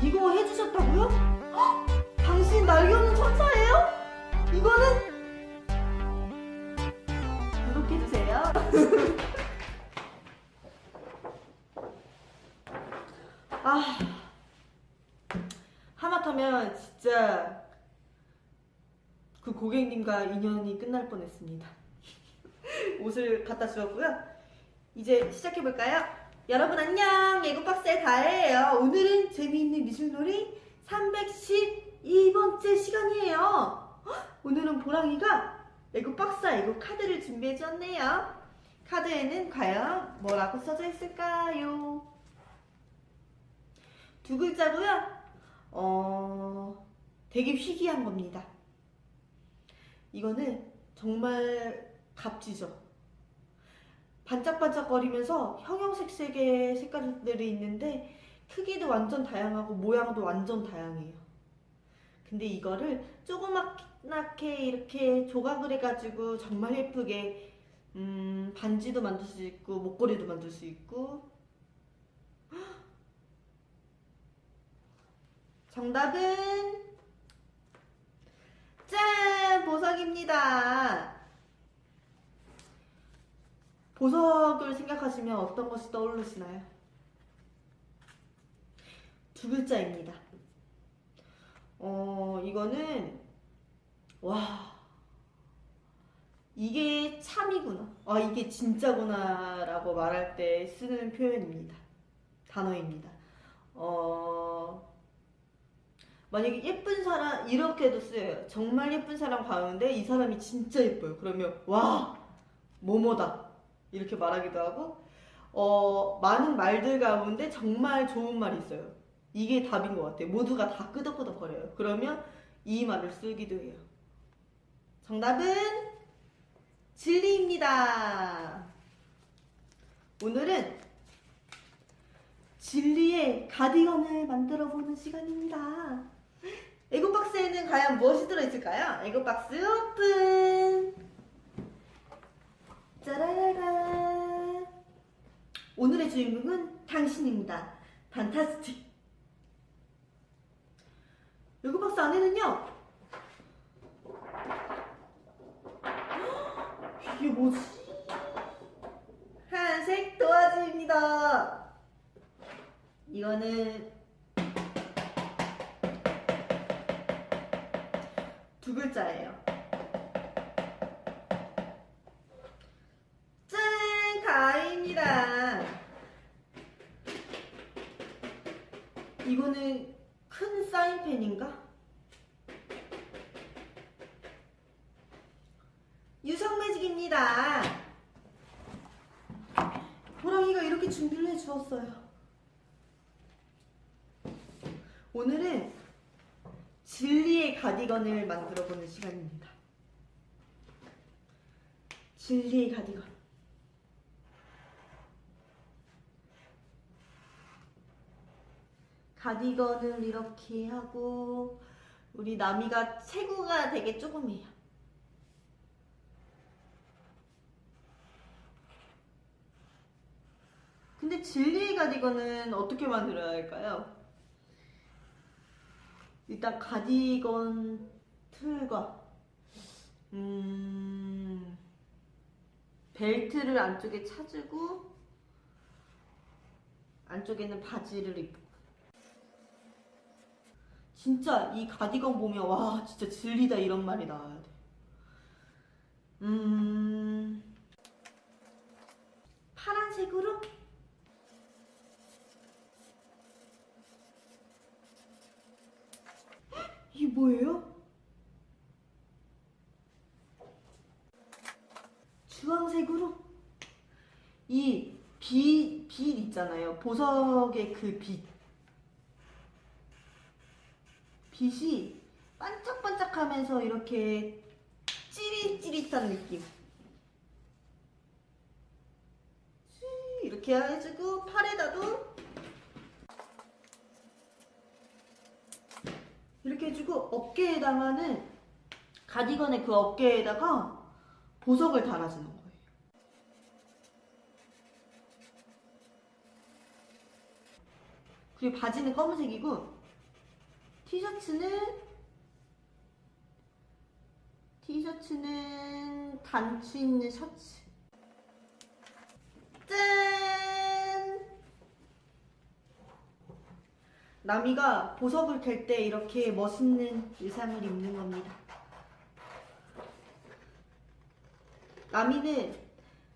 이거 해주셨다고요? 헉! 당신 날개 없는 천사예요? 이거는 구독해주세요. 아, 하마터면 진짜 그 고객님과 인연이 끝날 뻔했습니다. 옷을 갖다 주었고요. 이제 시작해볼까요? 여러분 안녕! 예고박스의 다혜예요. 오늘은 재미있는 미술놀이 312번째 시간이에요. 헉, 오늘은 보랑이가 애고박스와 애고 카드를 준비해 주었네요. 카드에는 과연 뭐라고 써져 있을까요? 두 글자고요. 어, 되게 희귀한 겁니다. 이거는 정말 값지죠. 반짝반짝거리면서 형형색색의 색깔들이 있는데 크기도 완전 다양하고 모양도 완전 다양해요. 근데 이거를 조그맣게 이렇게 조각을 해가지고 정말 예쁘게 음, 반지도 만들 수 있고 목걸이도 만들 수 있고 정답은 짠! 보석입니다. 보석을 생각하시면 어떤 것이 떠오르시나요? 두 글자입니다. 어, 이거는, 와, 이게 참이구나. 아, 이게 진짜구나. 라고 말할 때 쓰는 표현입니다. 단어입니다. 어, 만약에 예쁜 사람, 이렇게도 쓰여요. 정말 예쁜 사람 가운데 이 사람이 진짜 예뻐요. 그러면, 와, 뭐뭐다. 이렇게 말하기도 하고, 어, 많은 말들 가운데 정말 좋은 말이 있어요. 이게 답인 것 같아요. 모두가 다 끄덕끄덕 거려요. 그러면 이 말을 쓰기도 해요. 정답은 진리입니다. 오늘은 진리의 가디건을 만들어 보는 시간입니다. 에고박스에는 과연 무엇이 들어있을까요? 에고박스 오픈! 짜라라라! 오늘의 주인공은 당신입니다. 판타스틱! 에고박스 안에는요, 이게 뭐지? 한색 도화지입니다. 이거는 두 글자예요. 이거는 큰 사인펜인가? 유성 매직입니다. 호랑이가 이렇게 준비를 해 주었어요. 오늘은 진리의 가디건을 만들어 보는 시간입니다. 진리의 가디건. 가디건을 이렇게 하고 우리 나미가 체구가 되게 조금해요. 근데 진리의 가디건은 어떻게 만들어야 할까요? 일단 가디건 틀과 음, 벨트를 안쪽에 차주고 안쪽에는 바지를 입고 진짜 이 가디건 보면 와 진짜 진리다 이런 말이 나와야 돼. 음 파란색으로 이게 뭐예요? 주황색으로 이 빛, 빛 있잖아요. 보석의 그 빛. 빛이 반짝반짝하면서 이렇게 찌릿찌릿한 느낌. 찌- 이렇게 해주고 팔에다도 이렇게 해주고 어깨에다가는 가디건의 그 어깨에다가 보석을 달아주는 거예요. 그리고 바지는 검은색이고 티셔츠는 티셔츠는 단추 있는 셔츠. 짠! 나미가 보석을 캘 때 이렇게 멋있는 의상을 입는 겁니다. 나미는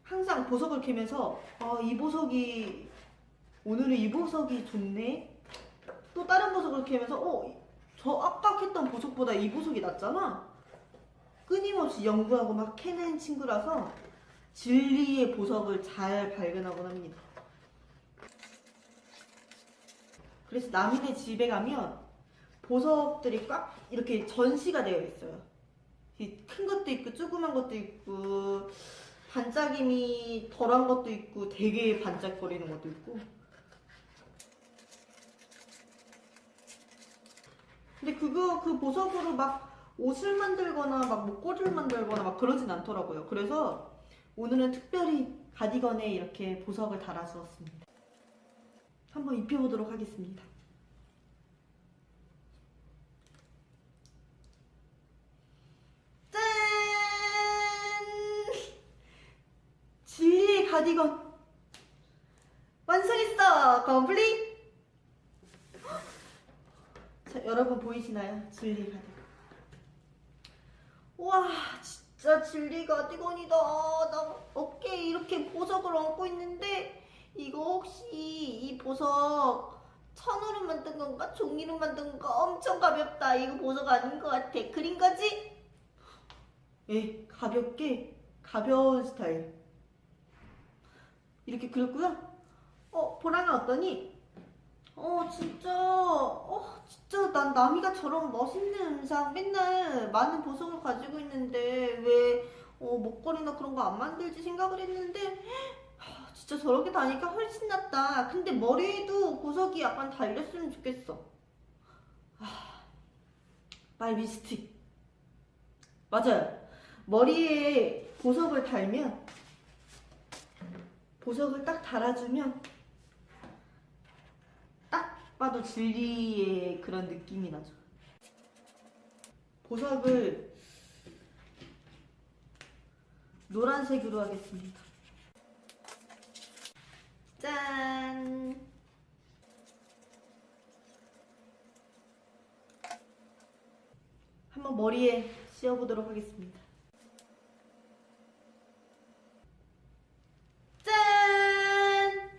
항상 보석을 캐면서 아, 이 보석이 오늘은 이 보석이 좋네. 또 다른 보석을 캐면서 어, 저 캤던 보석보다 이 보석이 낫잖아. 끊임없이 연구하고 막 캐는 친구라서 진리의 보석을 잘 발견하곤 합니다. 그래서 남인의 집에 가면 보석들이 꽉 이렇게 전시가 되어 있어요. 이큰 것도 있고 조그만 것도 있고 반짝임이 덜한 것도 있고 되게 반짝거리는 것도 있고. 근데 그거 그 보석으로 막 옷을 만들거나 막 목걸이를 만들거나 막 그러진 않더라고요. 그래서 오늘은 특별히 가디건에 이렇게 보석을 달아주었습니다. 한번 입혀보도록 하겠습니다. 짠! 진리의 가디건 완성했어! 컴플릿! 자, 여러분 보이시나요? 진리 가디건. 와, 진짜 진리 가디건이다. 나 어깨에 이렇게 보석을 얹고 있는데 이거 혹시 이 보석 천으로 만든 건가? 종이로 만든 건가? 엄청 가볍다. 이거 보석 아닌 것 같아. 그린 거지? 예, 가볍게 가벼운 스타일. 이렇게 그렸고요. 어, 보라가 어떠니? 어, 진짜, 어, 진짜 난 나미가 저런 멋있는 의상 맨날 많은 보석을 가지고 있는데 왜 어, 목걸이나 그런 거 안 만들지 생각을 했는데 하, 진짜 저렇게 다니까 훨씬 낫다. 근데 머리에도 보석이 약간 달렸으면 좋겠어. 아, 마이 미스틱. 맞아요. 머리에 보석을 달면 보석을 딱 달아주면 딱 봐도 진리의 그런 느낌이 나죠. 보석을 노란색으로 하겠습니다. 짠! 한번 머리에 씌워보도록 하겠습니다. 짠!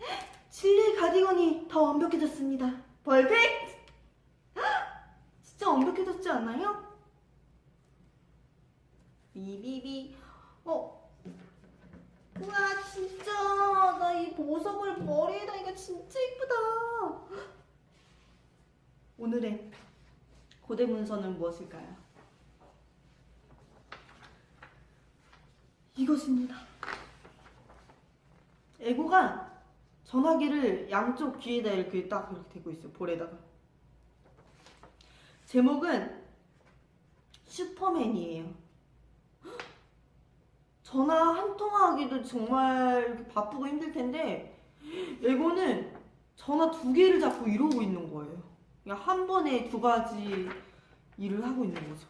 진리의 가디건이 더 완벽해졌습니다. 퍼펙트! 진짜 완벽해졌지 않아요? 비비비. 어. 우와, 진짜. 나 이 보석을 머리에다 이거 진짜 이쁘다. 오늘의 고대 문서는 무엇일까요? 이것입니다. 에고가 전화기를 양쪽 귀에다 이렇게 딱 이렇게 대고 있어요. 볼에다가. 제목은 슈퍼맨이에요. 전화 한 통화하기도 정말 바쁘고 힘들 텐데 에고는 전화 두 개를 잡고 이러고 있는 거예요. 그냥 한 번에 두 가지 일을 하고 있는 거죠.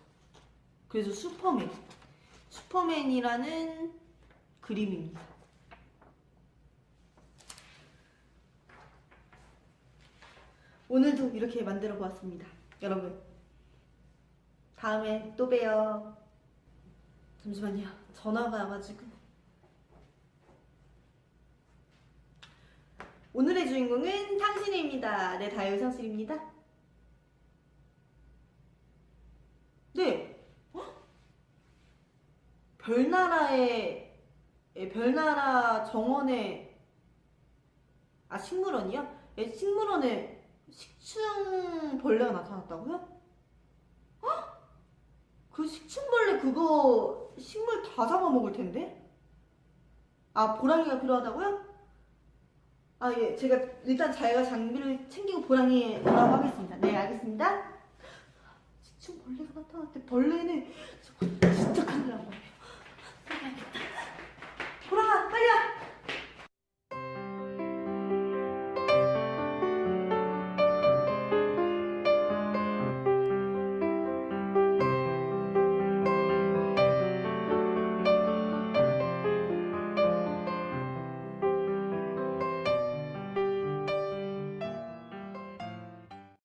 그래서 슈퍼맨. 슈퍼맨이라는 그림입니다. 오늘도 이렇게 만들어 보았습니다. 여러분. 다음에 또 봬요. 잠시만요. 전화가 와가지고. 오늘의 주인공은 당신입니다. 네, 다효성실입니다. 네. 헉? 별나라의 예, 별나라 정원에 아 식물원이요? 예, 식물원에 식충벌레가 나타났다고요? 어? 그 식충벌레 그거 식물 다 잡아먹을 텐데? 아 보랑이가 필요하다고요? 아 예 제가 일단 자기가 장비를 챙기고 보랑이 오라고 하겠습니다 네 알겠습니다 식충벌레가 나타났대 벌레는 진짜 큰일 난 거예요 보랑아 빨리 와